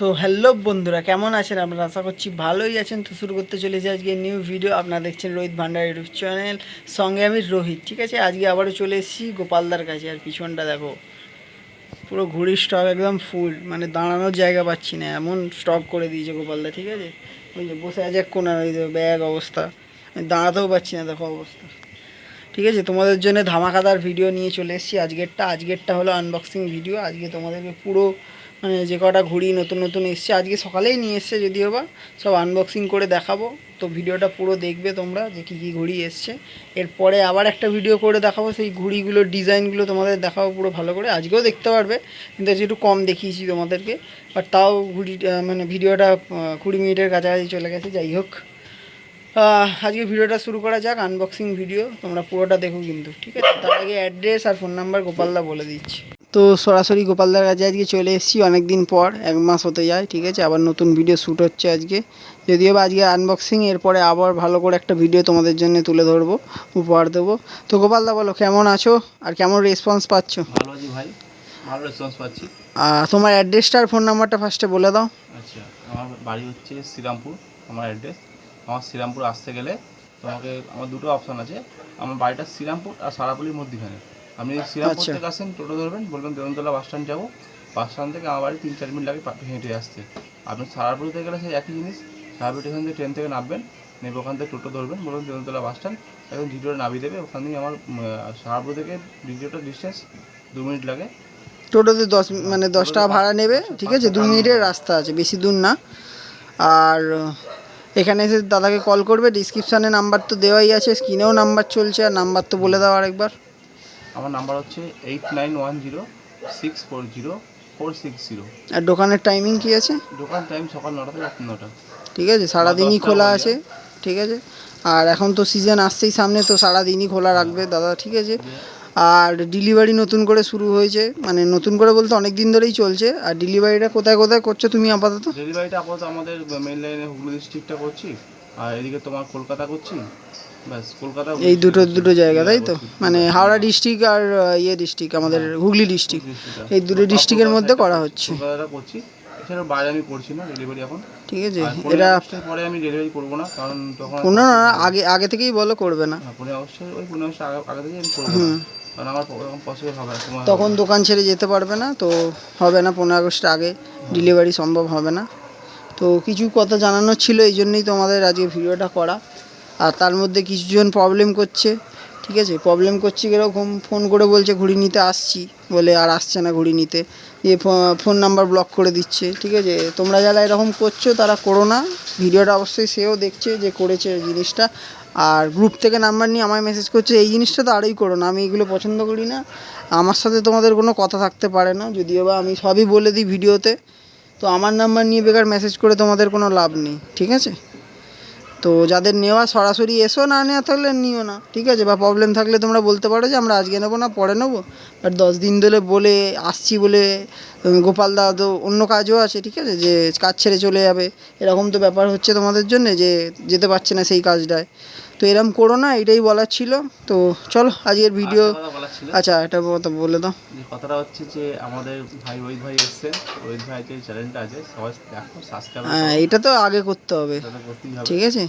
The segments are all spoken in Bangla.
তো হ্যালো বন্ধুরা, কেমন আছেন আপনারা? আশা করছি ভালোই আছেন। তো শুরু করতে চলেছি আজকে নিউ ভিডিও আপনারা দেখছেন রোহিত ভান্ডার ইউটিউব চ্যানেল সঙ্গে আমি রোহিত, ঠিক আছে? আজকে আবারও চলে এসেছি গোপালদার কাছে। আর পিছনটা দেখো, পুরো ঘুড়ির স্টক একদম ফুল মানে দাঁড়ানোর জায়গা পাচ্ছি না। এমন স্টক করে দিয়েছে গোপালদা ঠিক আছে? ওই যে বসে আছে এক কোনার ওই ব্যাগ অবস্থা। আমি দাঁড়াতেও পাচ্ছি না, দেখো অবস্থা। ঠিক আছে? তোমাদের জন্য ধামাকাদার ভিডিও নিয়ে চলে এসেছি। আজকেরটা আজকেরটা হলো আনবক্সিং ভিডিও আজকে তোমাদেরকে পুরো যে কটা ঘুড়ি নতুন নতুন এসছে, আজকে সকালেই নিয়ে এসছে যদিও বা, সব আনবক্সিং করে দেখাবো। তো ভিডিওটা পুরো দেখবে তোমরা যে কী কী ঘুড়ি এসছে। এরপরে আবার একটা ভিডিও করে দেখাবো, সেই ঘুড়িগুলোর ডিজাইনগুলো তোমাদের দেখাবো পুরো ভালো করে। আজকেও দেখতে পারবে, কিন্তু আজকে একটু কম দেখিয়েছি তোমাদেরকে। বাট তাও ঘুড়ি মানে ভিডিওটা কুড়ি মিনিটের কাছাকাছি চলে গেছে, যাই হোক। আজকে ভিডিওটা শুরু করা যাক আনবক্সিং ভিডিও তোমরা পুরোটা দেখো কিন্তু, ঠিক আছে? তার আগে অ্যাড্রেস আর ফোন নাম্বার গোপালদা বলে দিচ্ছি। তো সরাসরি গোপালদার কাছে আজকে চলে এসেছি অনেক দিন পর এক মাস হতে যায় ঠিক আছে? আবার নতুন ভিডিও শ্যুট হচ্ছে আজকে। যদিও বা আজকে আনবক্সিং এরপরে আবার ভালো করে একটা ভিডিও তোমাদের জন্য তুলে ধরবো উপহার দেবো। তো গোপালদা বলো কেমন আছো? আর কেমন রেসপন্স পাচ্ছ? ভালো আছি ভাই ভালো রেসপন্স পাচ্ছি। তোমার অ্যাড্রেসটা আর ফোন নাম্বারটা ফার্স্টে বলে দাও। আচ্ছা আমার বাড়ি হচ্ছে শ্রীরামপুর আমার অ্যাড্রেস আমার শ্রীরামপুর আসতে গেলে তোমাকে আমার দুটো অপশান আছে। আমার বাড়িটা শ্রীরামপুর আর সারাপল্লির মধ্যখানে। আপনি শ্রীরামপুর। থেকে আসেন টোটো ধরবেন বলবেন দেবনতলা বাস স্ট্যান্ড যাব। বাস স্ট্যান্ড থেকে আমার বাড়ি তিন চার মিনিট লাগে হেঁটে আসতে। আপনি সারাপুর থেকে গেলে সেই একই জিনিস। সারাপুর স্টেশন থেকে ট্রেন থেকে নামবেন নেবে ওখান থেকে টোটো ধরবেন বলবেন দেবনতলা বাস স্ট্যান্ড। একদম ভিডিওটা নামিয়ে দেবে। ওখান থেকে আমার সারাপুর থেকে ভিডিওটা ডিস্টেন্স দু মিনিট লাগে। টোটোতে দশ মানে দশ টাকা ভাড়া নেবে ঠিক আছে? দু মিনিটের রাস্তা আছে বেশি দূর না। আর এখানে এসে দাদাকে কল করবে ডিসক্রিপশানে নাম্বার তো দেওয়াই আছে স্ক্রিনেও নাম্বার চলছে আর নাম্বার তো বলে দাও আরেকবার। আমার নাম্বার হচ্ছে eight nine one zero six four zero four six zero আর দোকানের টাইমিং কি আছে? দোকান টাইম সকাল নটা থেকে রাত নটা। ঠিক আছে সারাদিনই খোলা আছে ঠিক আছে। আর এখন তো সিজন আসছেই সামনে তো সারাদিনই খোলা রাখবে দাদা ঠিক আছে। আর ডেলিভারি নতুন করে শুরু হয়েছে মানে নতুন করে বলতে অনেক দিন ধরেই চলছে। আর ডেলিভারিটা কোথায় কোথায় করছ তুমি আপাতত? ডেলিভারিটা আপাতত আমাদের মেইন লাইনে হুগলি ডিস্ট্রিক্টটা করছি আর এদিকে তোমার কলকাতা করছি। এই দুটো দুটো জায়গা তাই তো? মানে হাওড়া ডিস্ট্রিক্ট আর ইয়ে ডিস্ট্রিক্ট আমাদের হুগলি ডিস্ট্রিক্ট এই দুটো ডিস্ট্রিক্টের মধ্যে করা হচ্ছে। এছাড়া বাইরে আমি করছি না ডেলিভারি এখন। ঠিক আছে এটা পরে আমি ডেলিভারি করব না কারণ তখন কোনো না আগে আগে থেকেই বলো করবে না। হ্যাঁ, পনেরো ওই পনেরো আগে আগে থেকে আমি করব না। কারণ আমার পসিবল হবে না তখন দোকান ছেড়ে যেতে পারবে না তো হবে না পনেরো আগস্টের আগে ডেলিভারি সম্ভব হবে না। তো কিছু কথা জানানোর ছিল এই জন্যই তোমাদের আজকে ভিডিওটা করা। আর তার মধ্যে কিছুজন প্রবলেম করছে, ঠিক আছে? প্রবলেম করছে কীরকম? ফোন করে বলছে, ঘুড়ি নিতে আসছি। বলে, আর আসছে না ঘুড়ি নিতে। দিয়ে ফোন নাম্বার ব্লক করে দিচ্ছে, ঠিক আছে? তোমরা যারা এরকম করছ, তারা করো না। ভিডিওটা অবশ্যই সেও দেখছে যে করেছে জিনিসটা। আর গ্রুপ থেকে নাম্বার নিয়ে আমায় মেসেজ করছে, এই জিনিসটা তো আরোই করো না, আমি এগুলো পছন্দ করি না। আমার সাথে তোমাদের কোনো কথা থাকতে পারে না। যদিও বা আমি সবই বলে দিই ভিডিওতে তো আমার নাম্বার নিয়ে বেকার মেসেজ করে তোমাদের কোনো লাভ নেই, ঠিক আছে? তো যাদের নেওয়া সরাসরি এসো, না নেওয়া থাকলে নিও না। ঠিক আছে? বা প্রবলেম থাকলে তোমরা বলতে পারো যে আমরা আজকে নেব না, পরে নেব। বাট দশ দিন ধরে বলে আসছি বলে গোপাল দা তো অন্য কাজও আছে, ঠিক আছে? যে কাজ ছেড়ে চলে যাবে। এরকম তো ব্যাপার হচ্ছে তোমাদের জন্য যে যেতে পারছে না সেই কাজটায়। তো এরকম করো না এটাই বলার ছিল। তো চলো আজকের ভিডিও ছিল। আচ্ছা এটা কথা বলে দাও। কথাটা হচ্ছে যে আমাদের ভাই রোহিত ভাই এসছে। রোহিত ভাই যে চ্যানেলটা আছে সবাই দেখো সাবস্ক্রাইব হ্যাঁ এটা তো আগে করতে হবে। ঠিক আছে?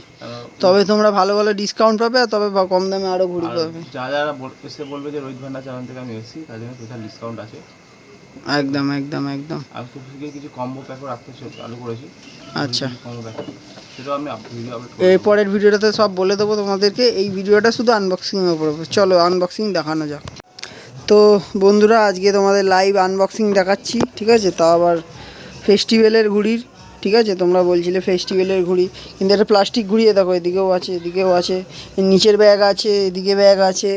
তবে তোমরা ভালো ভালো ডিসকাউন্ট পাবে আর তবে কম দামে আরও ঘুরি আর পাবে যারা যারা এসে বলবে যে রোহিত ভান্ডার চ্যানেল থেকে আমি এসেছি তার জন্য স্পেশাল ডিসকাউন্ট আছে। একদম একদম একদম। আমি খুব কিছু কম্বো প্যাকও রাখতে চালু করেছি। আচ্ছা। কম্বো প্যাক এর পরের ভিডিওটাতে সব বলে দেবো তোমাদেরকে। এই ভিডিওটা শুধু আনবক্সিংয়ের উপর চলো আনবক্সিং দেখানো যাক। তো বন্ধুরা আজকে তোমাদের লাইভ আনবক্সিং দেখাচ্ছি ঠিক আছে? তা আবার ফেস্টিভ্যালের ঘুড়ির ঠিক আছে? তোমরা বলছিলে ফেস্টিভ্যালের ঘুড়ি কিন্তু একটা প্লাস্টিক ঘুড়িয়ে দেখো এদিকেও আছে এদিকেও আছে। নিচের ব্যাগ আছে এদিকে ব্যাগ আছে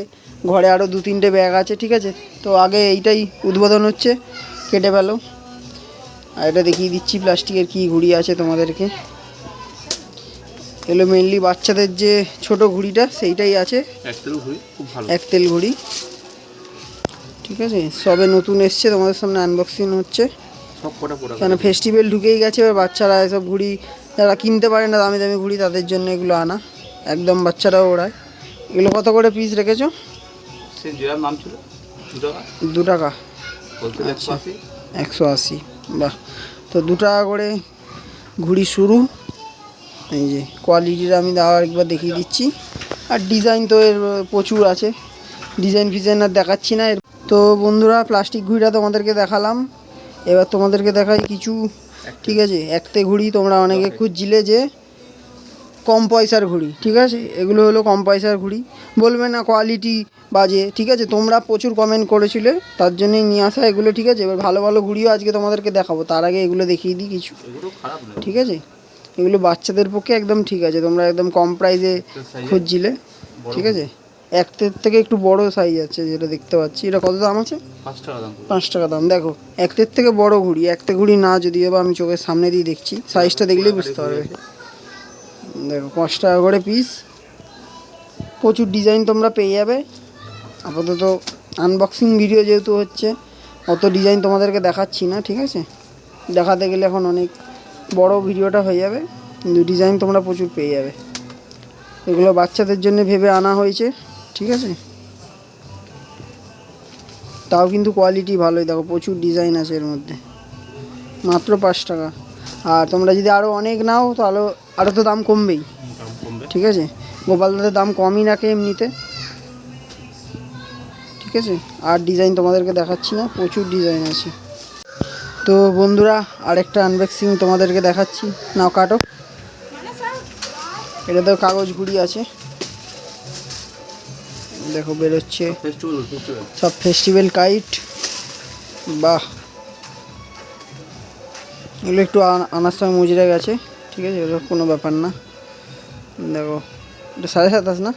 ঘরে আরও দু তিনটে ব্যাগ আছে ঠিক আছে? তো আগে এইটাই উদ্বোধন হচ্ছে কেটে ফেলো। আর এটা দেখিয়ে দিচ্ছি প্লাস্টিকের কী ঘুড়ি আছে তোমাদেরকে। এগুলো মেনলি বাচ্চাদের যে ছোট ঘুড়িটা সেইটাই আছে। একটারও ঘুরি খুব ভালো। এক তেল ঘুড়ি। ঠিক আছে? সবে নতুন এসছে তোমাদের সামনে আনবক্সিং হচ্ছে। কেন ফেস্টিভ্যাল ঢুকেই গেছে এবার বাচ্চারা এসব ঘুড়ি যারা কিনতে পারে না দামি দামি ঘুড়ি তাদের জন্য এগুলো আনা। একদম বাচ্চারাও ওড়ায়। এগুলো কত করে পিস রেখেছো? নাম ছিল দু টাকা। আশি। একশো আশি। বাহ। তো দু টাকা করে ঘুড়ি শুরু। এই যে কোয়ালিটিটা আমি আবার একবার দেখিয়ে দিচ্ছি। আর ডিজাইন তো এর প্রচুর আছে। ডিজাইন ফিজাইন আর দেখাচ্ছি না। এর তো বন্ধুরা প্লাস্টিক ঘুড়িটা তোমাদেরকে দেখালাম। এবার তোমাদেরকে দেখাই কিছু। ঠিক আছে? একতে ঘুড়ি তোমরা অনেকে খুঁজছিলে যে কম পয়সার ঘুড়ি। ঠিক আছে? এগুলো হলো কম পয়সার ঘুড়ি। বলবে না কোয়ালিটি বাজে। ঠিক আছে? তোমরা প্রচুর কমেন্ট করেছিলে। তার জন্যই নিয়ে আসা এগুলো। ঠিক আছে? এবার ভালো ভালো ঘুড়িও আজকে তোমাদেরকে দেখাবো। তার আগে এগুলো দেখিয়ে দিই কিছু। ঠিক আছে? এগুলো বাচ্চাদের পক্ষে একদম ঠিক আছে তোমরা একদম কম প্রাইসে খুঁজছিলে ঠিক আছে? একটের থেকে একটু বড় সাইজ আছে যেটা দেখতে পাচ্ছি এটা কত দাম আছে? পাঁচ টাকা দাম। দেখো একটের থেকে বড় ঘুড়ি একটা ঘুড়ি না যদিও বা আমি চোখের সামনে দিয়ে দেখছি সাইজটা দেখলেই বুঝতে পারবে। দেখো পাঁচ টাকা করে পিস প্রচুর ডিজাইন তোমরা পেয়ে যাবে। আপাতত আনবক্সিং ভিডিও যেহেতু হচ্ছে অত ডিজাইন তোমাদেরকে দেখাচ্ছি না ঠিক আছে? দেখাতে গেলে এখন অনেক বড় ভিডিওটা হয়ে যাবে। কিন্তু ডিজাইন তোমরা প্রচুর পেয়ে যাবে। এগুলো বাচ্চাদের জন্য ভেবে আনা হয়েছে, ঠিক আছে? তাও কিন্তু কোয়ালিটি ভালোই। দেখো, প্রচুর ডিজাইন আছে এর মধ্যে। মাত্র পাঁচ টাকা। আর তোমরা যদি আরও অনেক নাও, তাহলে আরও তো দাম কমবেই। ঠিক আছে? গোপাল দাদের দাম কমই রাখে এমনিতে। ঠিক আছে? আর ডিজাইন তোমাদেরকে দেখাচ্ছি না, প্রচুর ডিজাইন আছে। তো বন্ধুরা আরেকটা আনবক্সিং তোমাদেরকে দেখাচ্ছি। নাও কাটো। এটা তো কাগজ ঘুড়ি আছে। দেখো বেরোচ্ছে। সব ফেস্টিভ্যাল কাইট বাহ! এগুলো একটু আন- আনার সময় মুজরে গেছে। ঠিক আছে ওগুলো কোনো ব্যাপার না। দেখো এটা সাড়ে সাতাশ না?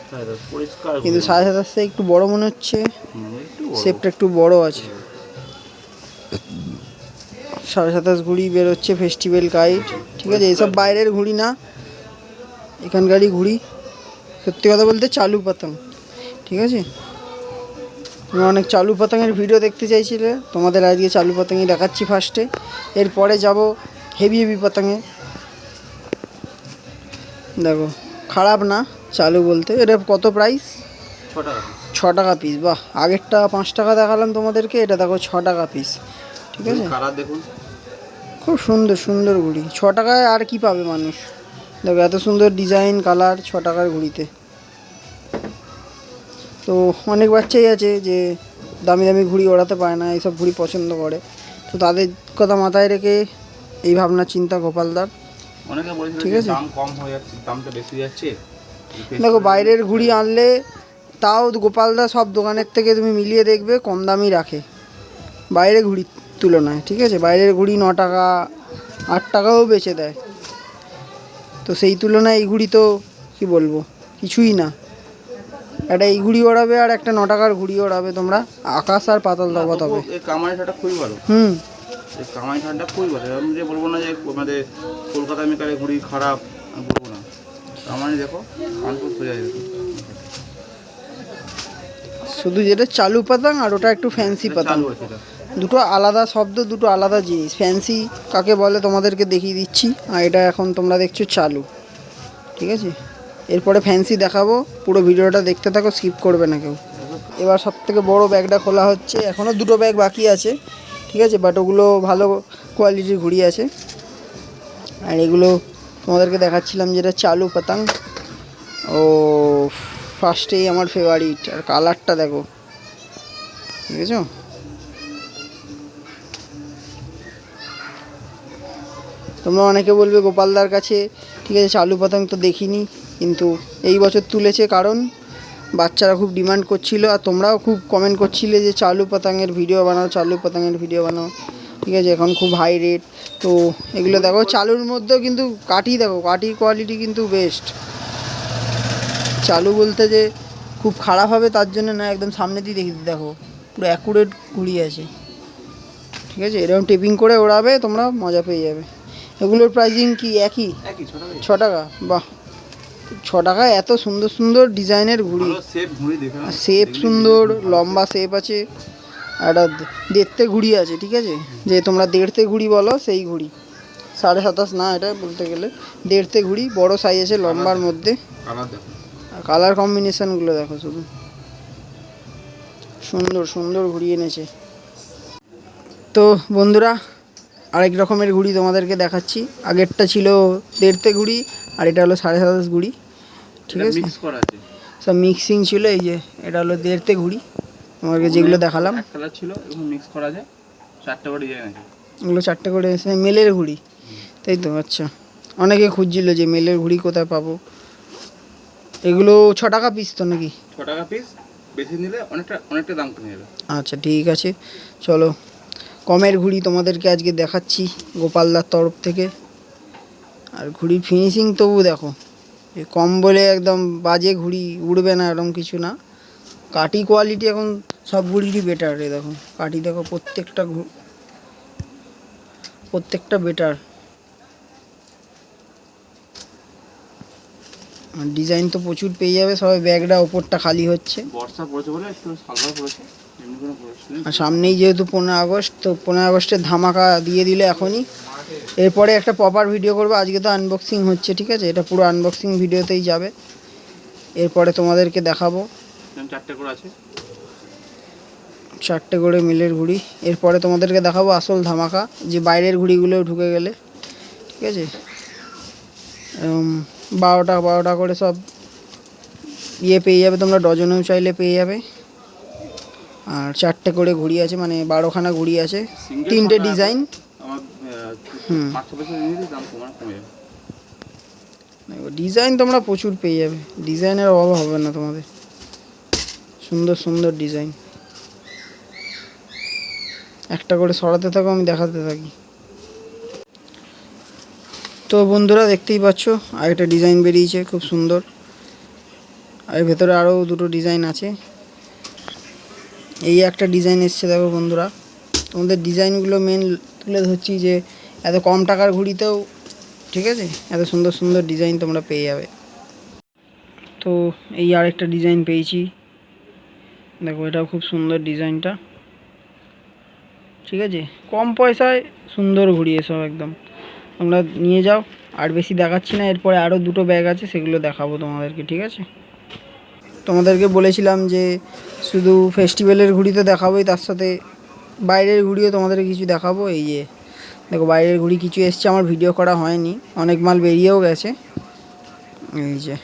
কিন্তু সাড়ে সাতাশটা একটু বড় মনে হচ্ছে। শেপটা একটু বড়। আছে। সাড়ে সাতাশ ঘুড়ি বেরোচ্ছে ফেস্টিভ্যাল কাইট ঠিক আছে? এসব বাইরের ঘুড়ি না এখানকারই ঘুড়ি। সত্যি কথা বলতে চালু পাতাং ঠিক আছে? তোমরা অনেক চালু পাতাঙের ভিডিও দেখতে চাইছিলে তোমাদের আজকে চালু পাতাঙই দেখাচ্ছি ফার্স্টে এরপরে যাব হেভি হেভি পাতাঙে। দেখো খারাপ না চালু বলতে। এটা কত প্রাইস ছ টাকা। পিস বাহ! আগেরটা পাঁচ টাকা দেখালাম তোমাদেরকে এটা দেখো ছ টাকা পিস ঠিক আছে? কালার দেখুন? খুব সুন্দর সুন্দর ঘুড়ি। ছ টাকায় আর কি পাবে মানুষ? দেখো এত সুন্দর ডিজাইন কালার ছ টাকার ঘুড়িতে। তো অনেক বাচ্চাই আছে যে দামি দামি ঘুড়ি ওড়াতে পারে না এইসব ঘুড়ি পছন্দ করে। তো তাদের কথা মাথায় রেখে এই ভাবনা চিন্তা গোপালদার অনেকে বলেছিল ঠিক আছে। দাম কম হয়ে যাচ্ছে দামটা বেশি যাচ্ছে। দেখো বাইরের ঘুড়ি আনলে তাও গোপালদা সব দোকানের থেকে তুমি মিলিয়ে দেখবে কম দামই রাখে। বাইরে ঘুড়ির তুলনায় ঠিক আছে? বাইরের ঘুড়ি ন টাকা আট টাকাও বেচে দেয়। তো সেই তুলনায় এই ঘুড়ি তো কি বলব কিছুই না। একটা এই ঘুড়ি ওড়াবে আর একটা ন টাকার ঘুড়ি ওড়াবে তোমরা আকাশ আর পাতাল তফাৎ হবে কামাই ঠাটা খুবই ভালো। হুম। কামাই খুবই ভালো। আমি যে বলব না যে আমাদের কলকাতা মেকারে ঘুড়ি খারাপ বলব না। কামাই দেখো কানপুর সোজা শুধু যেটা চালু পাতাং আর ওটা একটু ফ্যান্সি পাতাং। দুটো আলাদা শব্দ, দুটো আলাদা জিনিস। ফ্যান্সি কাকে বলে তোমাদেরকে দেখিয়ে দিচ্ছি। আর এটা এখন তোমরা দেখছ চালু। ঠিক আছে? এরপরে ফ্যান্সি দেখাবো। পুরো ভিডিওটা দেখতে থাকো স্কিপ করবে না কেউ। এবার সব থেকে বড়ো ব্যাগটা খোলা হচ্ছে। এখনও দুটো ব্যাগ বাকি আছে। ঠিক আছে? বাট ওগুলো ভালো কোয়ালিটির ঘুড়ি আছে। আর এগুলো তোমাদেরকে দেখাচ্ছিলাম যেটা চালু পাতাং। ও ফার্স্টেই আমার ফেভারিট আর কালারটা দেখো। দেখেছ? তোমরা অনেকে বলবে গোপালদার কাছে, ঠিক আছে, চালু পতং তো দেখিনি। কিন্তু এই বছর তুলেছে কারণ, বাচ্চারা খুব ডিমান্ড করছিল আর তোমরাও খুব কমেন্ট করছিলে যে চালু পতঙ্গের ভিডিও বানাও, চালু পতঙ্গের ভিডিও বানাও। ঠিক আছে, এখন খুব হাই রেট তো এগুলো দেখো, চালুর মধ্যেও কিন্তু কাঠি দেখো, কাঠির কোয়ালিটি কিন্তু বেস্ট চালু বলতে যে খুব খারাপ হবে তার জন্য না একদম সামনে দিয়ে দেখি দেখো, পুরো অ্যাকুরেট ঘুরিয়ে আছে। ঠিক আছে, এরকম টেপিং করে ওড়াবে, তোমরা মজা পেয়ে যাবে। এগুলোর প্রাইজিং কি? একই? ছ টাকা? বাহ। ছ টাকায় এত সুন্দর সুন্দর ডিজাইনের ঘুড়ি। শেপ সুন্দর লম্বা শেপ আছে। একটা দেড়তে ঘুড়ি আছে ঠিক আছে? যে তোমরা দেড়তে ঘুড়ি বলো সেই ঘুড়ি। সাড়ে সাতাশ না এটা বলতে গেলে। দেড়তে ঘুড়ি বড় সাইজ আছে লম্বার মধ্যে। কালার কালার কম্বিনেশনগুলো দেখো শুধু। সুন্দর সুন্দর ঘুরিয়ে এনেছে। তো বন্ধুরা আরেক রকমের ঘুড়ি তোমাদেরকে দেখাচ্ছি। আগেরটা ছিল দেড়তে ঘুড়ি আর এটা হলো সাড়ে সাতাশ ঘুড়ি। ঠিক আছে? সব মিক্সিং ছিল এই যে এটা হলো দেড়তে ঘুড়ি। তোমাকে যেগুলো দেখালাম। ছিল মিক্স করা যায়। চারটে করে ডিজাইন আছে। এগুলো চারটে করে এসে মেলের ঘুড়ি। তাই তো আচ্ছা। অনেকে খুঁজছিল যে মেলের ঘুড়ি কোথায় পাবো। এগুলো ছ টাকা পিস তো নাকি? ছ টাকা পিস বেশি নিলে অনেকটা অনেকটা দাম কমে যাবে। আচ্ছা ঠিক আছে। চলো। কমের ঘুড়ি তোমাদেরকে আজকে দেখাচ্ছি গোপালদার তরফ থেকে। আর ঘুড়ির ফিনিশিং তবু দেখো কম বলে একদম বাজে ঘুড়ি উড়বে না, এরকম কিছু না। কাটি কোয়ালিটি এখন সব ঘুড়িরই বেটার এ দেখো। কাটি দেখো প্রত্যেকটা প্রত্যেকটা বেটার ডিজাইন তো প্রচুর পেয়ে যাবে, সবাই ব্যাগটা ওপরটা খালি হচ্ছে। বর্ষা পড়েছে বলে একটু পড়েছে। আর সামনেই যেহেতু পনেরো আগস্ট তো পনেরো আগস্টের ধামাকা দিয়ে দিলে এখনই। এরপরে একটা প্রপার ভিডিও করব। আজকে তো আনবক্সিং হচ্ছে ঠিক আছে? এটা পুরো আনবক্সিং ভিডিওতেই যাবে। এরপরে তোমাদেরকে দেখাবো। চারটে করে আছে। চারটে করে মিলের ঘুড়ি। এরপরে তোমাদেরকে দেখাবো আসল ধামাকা যে বাইরের ঘুড়িগুলো ঢুকে গেলে। ঠিক আছে? বারোটা বারোটা করে সব ইয়ে পেয়ে যাবে তোমরা ডজনেও চাইলে পেয়ে যাবে। আর চারটে করে ঘুড়ি আছে মানে বারোখানা ঘুড়ি আছে। তিনটে ডিজাইন হুম। ডিজাইন তোমরা প্রচুর পেয়ে যাবে। ডিজাইনের অভাব হবে না তোমাদের। সুন্দর সুন্দর ডিজাইন একটা করে সরাতে থাকো আমি দেখাতে থাকি। তো বন্ধুরা দেখতেই পাচ্ছ আরেকটা ডিজাইন বেরিয়েছে খুব সুন্দর। আর ভেতরে আরও দুটো ডিজাইন আছে। এই একটা ডিজাইন এসছে দেখো বন্ধুরা। তোমাদের ডিজাইনগুলো মেন তুলে ধরছি যে, এত কম টাকার ঘুড়িতেও, ঠিক আছে? এত সুন্দর সুন্দর ডিজাইন তোমরা পেয়ে যাবে। তো এই আরেকটা ডিজাইন পেয়েছি। দেখো, এটাও খুব সুন্দর ডিজাইনটা ঠিক আছে? কম পয়সায় সুন্দর ঘুড়ি এসব একদম। তোমরা নিয়ে যাও। আর বেশি দেখাচ্ছি না, এরপরে আরও দুটো ব্যাগ আছে, সেগুলো দেখাবো তোমাদেরকে, ঠিক আছে? তোমাদেরকে বলেছিলাম যে শুধু ফেস্টিভ্যালের ঘুড়ি তো দেখাবোই তার সাথে বাইরের ঘুড়িও তোমাদেরকে কিছু দেখাবো। এই যে দেখো বাইরের ঘুড়ি কিছু এসছে আমার ভিডিও করা হয়নি। অনেক মাল বেরিয়েও গেছে। এই যে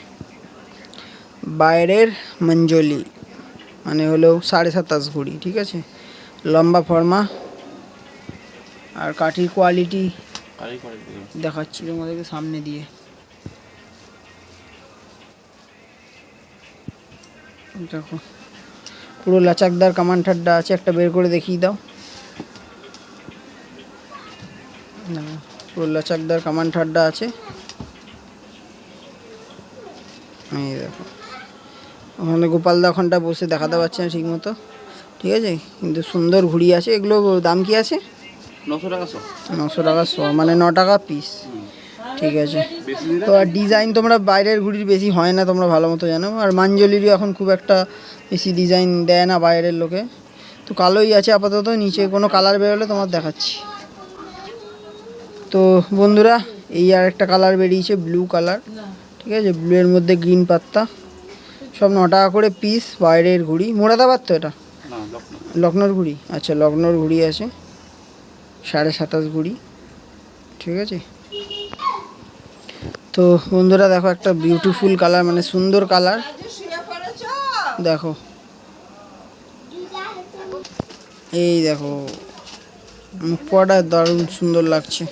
বাইরের মঞ্জলি মানে হলো সাড়ে সাতাশ ঘুড়ি ঠিক আছে? লম্বা ফর্মা আর কাঠির কোয়ালিটি দেখাচ্ছি তোমাদেরকে সামনে দিয়ে। দেখো। পুরো লাচাকদার কামান ঠাড্ডা আছে একটা বের করে দেখিয়ে দাও। পুরো লাচাকদার কামান ঠাড্ডা আছে। এই দেখো। ওখানে গোপালদা ওখানটা বসে দেখাতে পারছে না ঠিক মতো ঠিক আছে? কিন্তু সুন্দর ঘুড়ি আছে। এগুলো দাম কি আছে? নশো টাকা শো। নশো টাকা শ মানে ন টাকা পিস ঠিক আছে। তো আর ডিজাইন তোমরা বাইরের ঘুড়ির বেশি হয় না তোমরা ভালো মতো জানো। আর মাঞ্জলিরও এখন খুব একটা বেশি ডিজাইন দেয় না বাইরের লোকে। তো কালোই আছে আপাতত নিচে কোনো কালার বেরোলে তোমার দেখাচ্ছি। তো বন্ধুরা এই আর একটা কালার বেরিয়েছে ব্লু কালার ঠিক আছে ব্লু এর মধ্যে গ্রিন পাত্তা। সব ন টাকা করে পিস বাইরের ঘুড়ি। মোরাদাবাদ তো এটা? লখনৌর ঘুড়ি? আচ্ছা লখনৌর ঘুড়ি আছে। সাড়ে সাতাশ ঘুড়ি। ঠিক আছে? তো বন্ধুরা দেখো একটা বিউটিফুল কালার মানে সুন্দর কালার দেখো। এই দেখো মুখ পোয়াটা দারুণ সুন্দর লাগছে।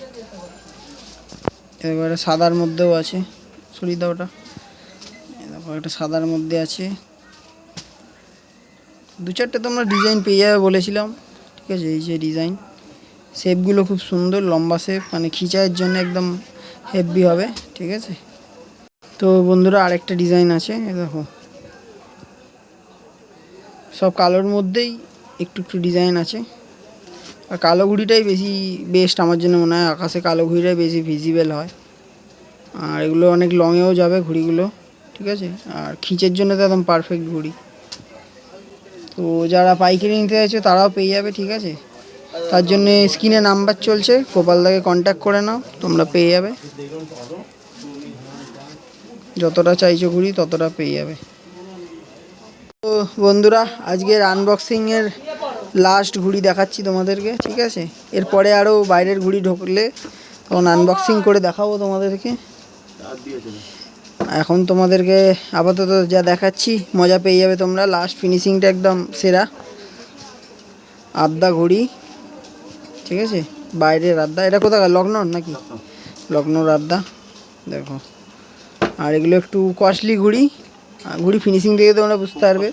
এবারে সাদার মধ্যেও আছে। সরিয়ে দাও ওটা। দেখো একটা সাদার মধ্যে আছে। দু চারটে তোমরা ডিজাইন পেয়ে যাবে বলেছিলাম। ঠিক আছে, এই যে ডিজাইন শেপগুলো খুব সুন্দর, লম্বা শেপ মানে খিচাইয়ের জন্য একদম হেভি হবে, ঠিক আছে? তো বন্ধুরা, আরেকটা ডিজাইন আছে দেখো। সব কালোর মধ্যেই একটু একটু ডিজাইন আছে। আর কালো ঘুড়িটাই বেশি বেস্ট আমার জন্য মনে হয়, আকাশে কালো ঘুড়িটাই বেশি ভিজিবল হয়। আর এগুলো অনেক লংয়েও যাবে ঘুড়িগুলো, ঠিক আছে? আর খিচের জন্য তো একদম পারফেক্ট ঘুড়ি। তো যারা পাইকারি নিতে চাইছো, তারাও পেয়ে যাবে, ঠিক আছে? তার জন্য স্ক্রিনে নাম্বার চলছে। গোপালদাকে কন্ট্যাক্ট করে নাও, তোমরা পেয়ে যাবে। যতটা চাইছো ঘুড়ি ততটা পেয়ে যাবে। তো বন্ধুরা আজকের আনবক্সিংয়ের লাস্ট ঘুড়ি দেখাচ্ছি তোমাদেরকে, ঠিক আছে? এরপরে আরও বাইরের ঘুড়ি ঢুকলে তখন আনবক্সিং করে দেখাবো তোমাদেরকে। এখন তোমাদেরকে আপাতত যা দেখাচ্ছি, মজা পেয়ে যাবে তোমরা। লাস্ট ফিনিশিংটা একদম সেরা। আদ্যা ঘড়ি। ঠিক আছে? বাইরের আদ্যা এটা কোথাকার? লখনৌর নাকি? লখনৌর আদ্যা দেখো। আর এগুলো একটু কস্টলি ঘুড়ি। আর ঘুড়ি ফিনিশিং দেখে তোমরা বুঝতে পারবে।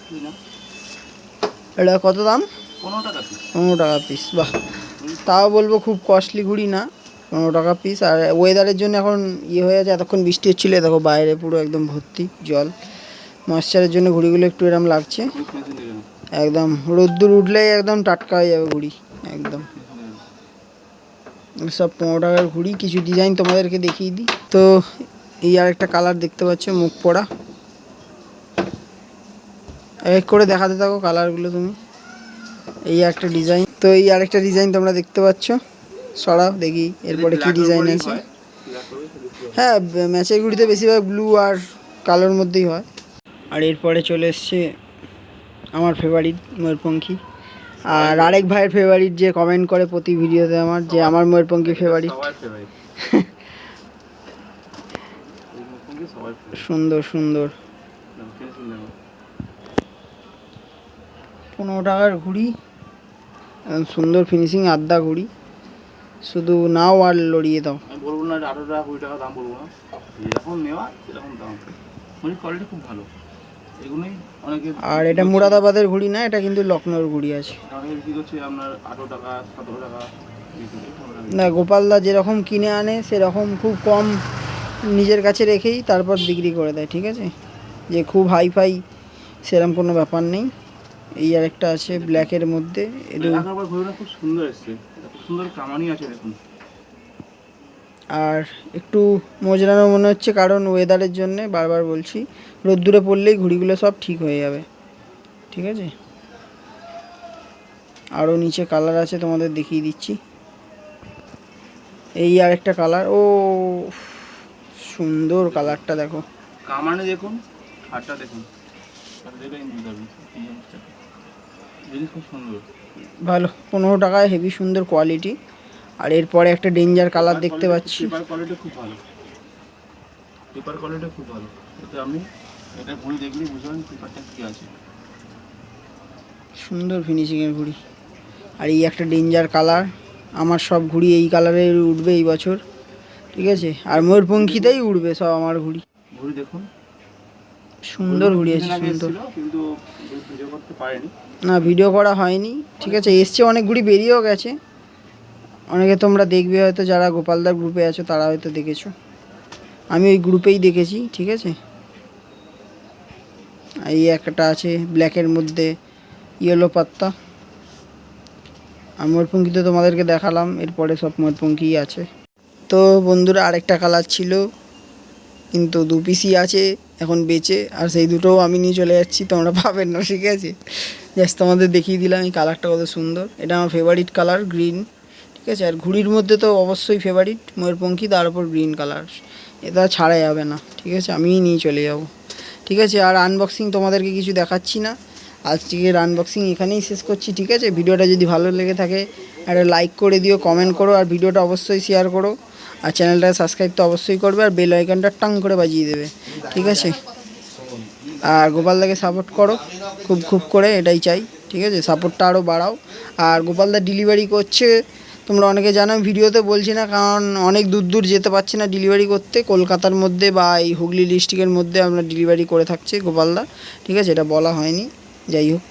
এটা কত দাম? পনেরো টাকা পিস বাহ। তাও বলব খুব কস্টলি ঘুড়ি না। পনেরো টাকা পিস আর ওয়েদারের জন্য এখন ইয়ে হয়ে আছে। এতক্ষণ বৃষ্টি হচ্ছিল। দেখো বাইরে পুরো একদম ভর্তি জল। ময়েশ্চারের জন্য ঘুড়িগুলো একটু এরম লাগছে। একদম রোদ্দুর উঠলেই একদম টাটকা হয়ে যাবে ঘুড়ি। সব পনেরো টাকার ঘুড়ি কিছু ডিজাইন তোমাদেরকে দেখিয়ে দিই। তো এই আরেকটা কালার দেখতে পাচ্ছ মুখ পড়া। এক করে দেখাতে থাকো কালারগুলো তুমি। এই একটা ডিজাইন তো এই আরেকটা ডিজাইন তোমরা দেখতে পাচ্ছ। সরাও দেখি এরপরে কি ডিজাইন আছে। হয়। হ্যাঁ ম্যাচের গুড়িতে বেশিরভাগ ব্লু আর কালোর মধ্যেই হয়। আর এরপরে চলে এসছে আমার ফেভারিট ময়ূরপঙ্খী। আর আরেক ভাইয়ের ফেভারিট যে কমেন্ট করে প্রতি ভিডিওতে আমার যে আমার ময়ূরপঙ্খী ফেভারিট। সুন্দর সুন্দর। পনেরো টাকার ঘুড়ি সুন্দর ফিনিশিং আদ্যা ঘুড়ি। শুধু নাও আর লড়িয়ে দাও। বলব না আঠারো টাকা কুড়ি টাকা দাম বলব না। যেরকম নেওয়া সেরকম দাম। কোয়ালিটি খুব ভালো। এগুলোই আর এটা মুরাদাবাদের ঘুড়ি না এটা কিন্তু লখনৌর ঘুড়ি আছে। না গোপালদা যেরকম কিনে আনে সেরকম খুব কম নিজের কাছে রেখেই তারপর বিক্রি করে দেয় ঠিক আছে? যে খুব হাই ফাই সেরকম কোনো ব্যাপার নেই। এই আরেকটা আছে ব্ল্যাকের মধ্যে একটু খুব সুন্দর এসছে। সুন্দর কামানি আছে দেখুন। আর একটু মজরানো মনে হচ্ছে কারণ ওয়েদারের জন্যে বারবার বলছি রোদ্দুরে পড়লেই ঘুড়িগুলো সব ঠিক হয়ে যাবে। ঠিক আছে? আরও নিচে কালার আছে তোমাদের দেখিয়ে দিচ্ছি। এই আর একটা কালার ও সুন্দর কালারটা দেখো। কামানি দেখুন হাটটা দেখুন। জিনিস খুব সুন্দর ভালো পনেরো টাকায় হেভি সুন্দর কোয়ালিটি আর এরপরে একটা ডেঞ্জার কালার দেখতে পাচ্ছি। পেপার কোয়ালিটি খুব ভালো। পেপার কোয়ালিটি খুব ভালো। আমি এটা ঘড়ি দেখলেই বুঝবেন পেপারটা কী আছে। সুন্দর ফিনিশিংয়ের ঘুড়ি। আর এই একটা ডেঞ্জার কালার আমার সব ঘুড়ি এই কালারের উঠবে এই বছর ঠিক আছে? আর ময়ূরপঙ্খীতেই উঠবে সব আমার ঘুড়ি। ঘড়ি দেখুন। সুন্দর ঘুড়ি আছে সুন্দর। কিন্তু ভিডিও করতে পারেনি। না ভিডিও করা হয়নি ঠিক আছে? এসছে অনেক ঘুড়ি বেরিয়েও গেছে। অনেকে তোমরা দেখবে হয়তো যারা গোপালদার গ্রুপে আছো, তারা হয়তো দেখেছ। আমি ওই গ্রুপেই দেখেছি, ঠিক আছে? এই একটা আছে ব্ল্যাকের মধ্যে ইয়েলো পাত্তা। ময়ূরপঙ্খী তো তোমাদেরকে দেখালাম, এরপরে সব ময়ূরপঙ্খী আছে। তো বন্ধুরা, আরেকটা কালার ছিল, কিন্তু দু পিসি আছে, এখন বেঁচে, আর সেই দুটোও আমি নিয়ে চলে যাচ্ছি, তোমরা পাবেন না, ঠিক আছে? জাস্ট তোমাদের দেখিয়ে দিলাম এই কালারটা কত সুন্দর। এটা আমার ফেভারিট কালার গ্রিন ঠিক আছে, আর ঘুড়ির মধ্যে তো অবশ্যই ফেভারিট ময়ূরপঙ্খী তার উপর গ্রিন কালার এটা ছাড়া যাবে না, ঠিক আছে? আমিই নিয়ে চলে যাব। ঠিক আছে, আর আনবক্সিং তোমাদেরকে কিছু দেখাচ্ছি না। আজকের আনবক্সিং এখানেই শেষ করছি, ঠিক আছে? ভিডিওটা যদি ভালো লেগে থাকে, একটা লাইক করে দিও কমেন্ট করো, আর ভিডিওটা অবশ্যই শেয়ার করো। আর চ্যানেলটা সাবস্ক্রাইব তো অবশ্যই করবে, আর বেল আইকনটা টাং করে বাজিয়ে দেবে, ঠিক আছে? আর গোপালদাকে সাপোর্ট করো, খুব খুব করে, এটাই চাই, ঠিক আছে? সাপোর্টটা আরও বাড়াও। আর গোপালদা ডেলিভারি করছে তোমরা অনেকে জানো ভিডিওতে বলছি না, কারণ অনেক দূর দূর যেতে পারছি না ডেলিভারি করতে। কলকাতার মধ্যে বা এই হুগলি ডিস্ট্রিক্টের মধ্যে আমরা ডেলিভারি করে থাকছি, গোপালদা। ঠিক আছে, এটা বলা হয়নি। যাই হোক।